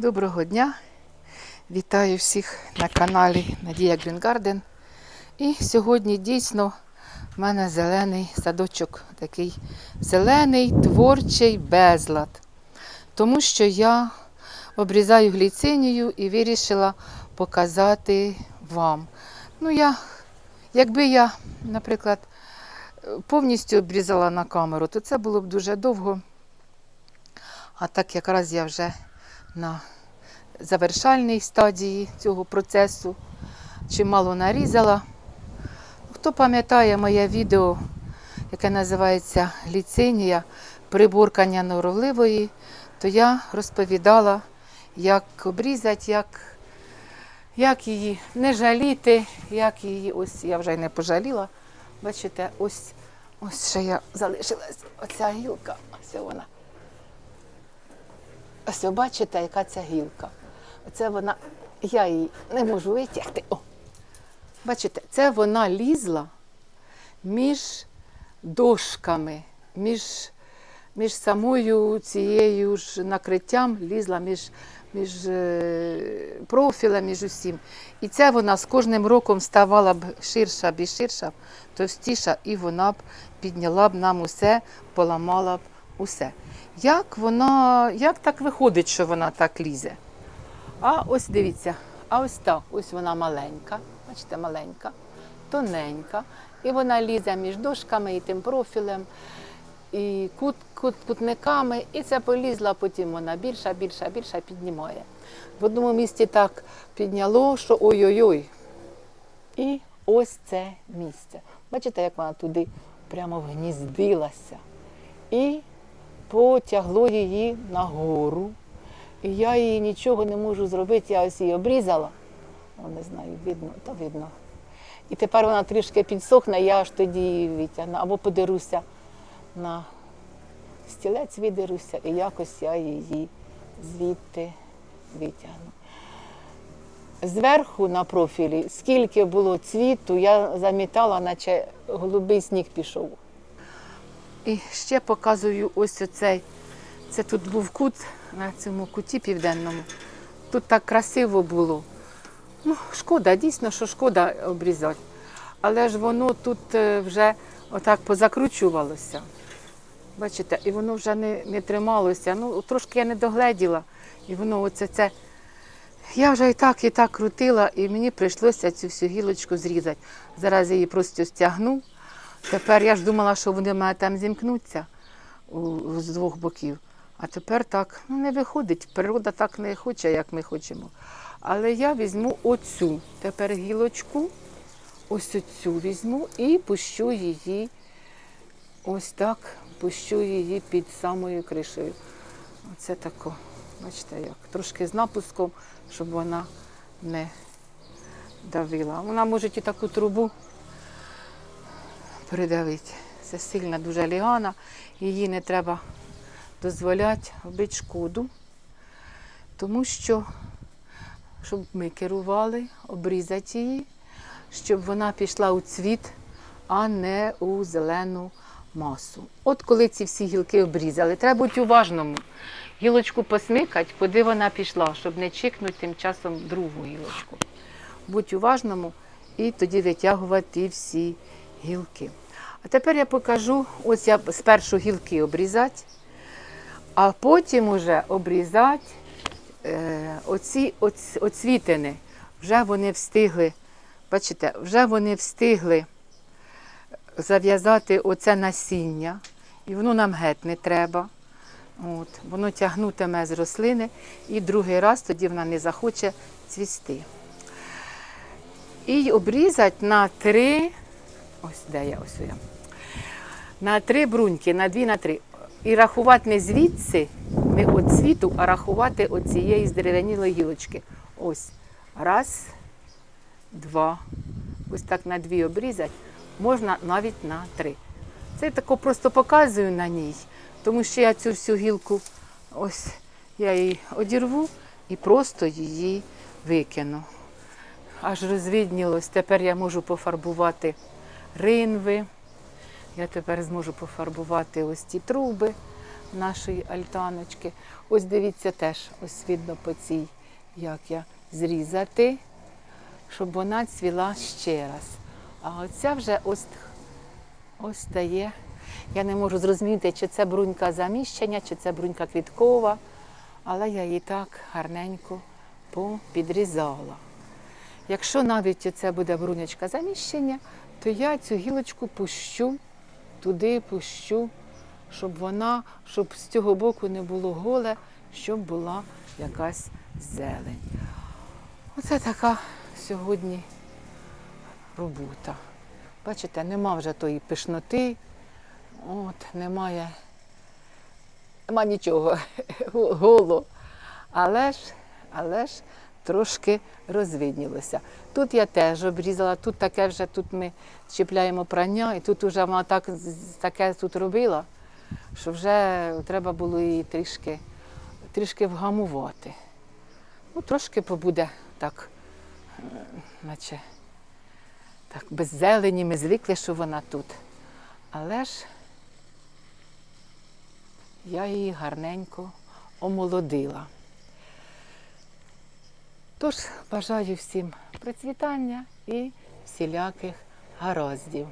Доброго дня! Вітаю всіх на каналі Надія Грінгарден. І сьогодні дійсно в мене зелений садочок, такий зелений творчий безлад. Тому що я обрізаю гліцинію і вирішила показати вам. Ну, я, якби я, наприклад, повністю обрізала на камеру, то це було б дуже довго. А так якраз я вже на завершальній стадії цього процесу чимало нарізала. Хто пам'ятає моє відео, яке називається Ліцинія приборкання норовливої, то я розповідала, як обрізати, як, як її не жаліти, як її, ось я вже й не пожаліла. Бачите, ось, ось ще я залишилась оця гілка, ось вона. Ось ви бачите, яка ця гілка. Оце вона, я її не можу витягти. О. Бачите, це вона лізла між дошками, між, між самою цією ж накриттям, лізла між, між е, профілем, між усім. І це вона з кожним роком ставала б ширша б і ширша, товстіша, і вона б підняла б нам усе, поламала б усе. Як вона, як так виходить, що вона так лізе? А ось дивіться, а ось так, ось вона маленька, бачите, маленька, тоненька. І вона лізе між дошками і тим профілем, і кут, кут, кутниками. І це полізла, потім вона більша, більша, більша піднімає. В одному місці так підняло, що ой-ой-ой. І ось це місце. Бачите, як вона туди прямо вгніздилася. І потягло її нагору. І я її нічого не можу зробити, я ось її обрізала. О, не знаю, видно, та видно. І тепер вона трішки підсохне, я аж тоді її витягну. Або подеруся на стілець, видеруся, і якось я її звідти витягну. Зверху на профілі, скільки було цвіту, я замітала, наче голубий сніг пішов. І ще показую ось оцей. Це тут був кут на цьому куті південному. Тут так красиво було. Ну, шкода, дійсно, що шкода обрізати. Але ж воно тут е, вже отак позакручувалося. Бачите, і воно вже не, не трималося. Ну, трошки я не догледіла. І воно оце це. Я вже і так, і так крутила, і мені прийшлося цю всю гілочку зрізати. Зараз я її просто стягну. Тепер я ж думала, що вони в мене там зімкнуться з двох боків. А тепер так ну, не виходить. Природа так не хоче, як ми хочемо. Але я візьму оцю тепер гілочку, ось оцю візьму і пущу її ось так, пущу її під самою кришею. Оце тако. Бачите, як трошки з напуском, щоб вона не давила. Вона може і таку трубу придавити. Це сильна дуже лігана, її не треба дозволяти робити шкоду, тому що, щоб ми керували, обрізати її, щоб вона пішла у цвіт, а не у зелену масу. От коли ці всі гілки обрізали, треба бути уважному. Гілочку посмикати, куди вона пішла, щоб не чикнути тим часом другу гілочку. Будь уважному і тоді витягувати всі гілки. А тепер я покажу, ось я спершу гілки обрізати, а потім уже обрізати е, оці оц- оцвітини. Вже вони встигли, бачите, вже вони встигли зав'язати оце насіння, і воно нам геть не треба. От, воно тягнутиме з рослини, і другий раз тоді вона не захоче цвісти. І обрізати на три, ось де я, ось я. На три бруньки, на дві, на три. І рахувати не звідси, не від світу, а рахувати від цієї здерев'янілої гілочки. Ось. Раз, два. Ось так на дві обрізати. Можна навіть на три. Це я тако просто показую на ній, тому що я цю всю гілку, ось я її одірву і просто її викину. Аж розвіднілось. Тепер я можу пофарбувати ринви. Я тепер зможу пофарбувати ось ці труби. нашої альтаночки. Ось дивіться теж, ось видно по цій, як я зрізати, щоб вона цвіла ще раз. А оця вже ось, ось стає. Я не можу зрозуміти, чи це брунька заміщення, чи це брунька квіткова, але я її так гарненько попідрізала. Якщо навіть це буде брунячка заміщення, то я цю гілочку пущу, туди пущу, щоб вона, щоб з цього боку не було голе, щоб була якась зелень. Оце така сьогодні робота. Бачите, нема вже тої пишноти, от, немає, нема нічого голо. Але ж, але ж трошки розвиднілося. Тут я теж обрізала, тут таке вже, тут ми чіпляємо прання, і тут вже вона так, таке тут робила, що вже треба було її трішки, трішки вгамувати. Ну, трошки побуде так, е, наче так, без зелені, ми звикли, що вона тут. Але ж я її гарненько омолодила. Тож бажаю всім процвітання і всіляких гараздів.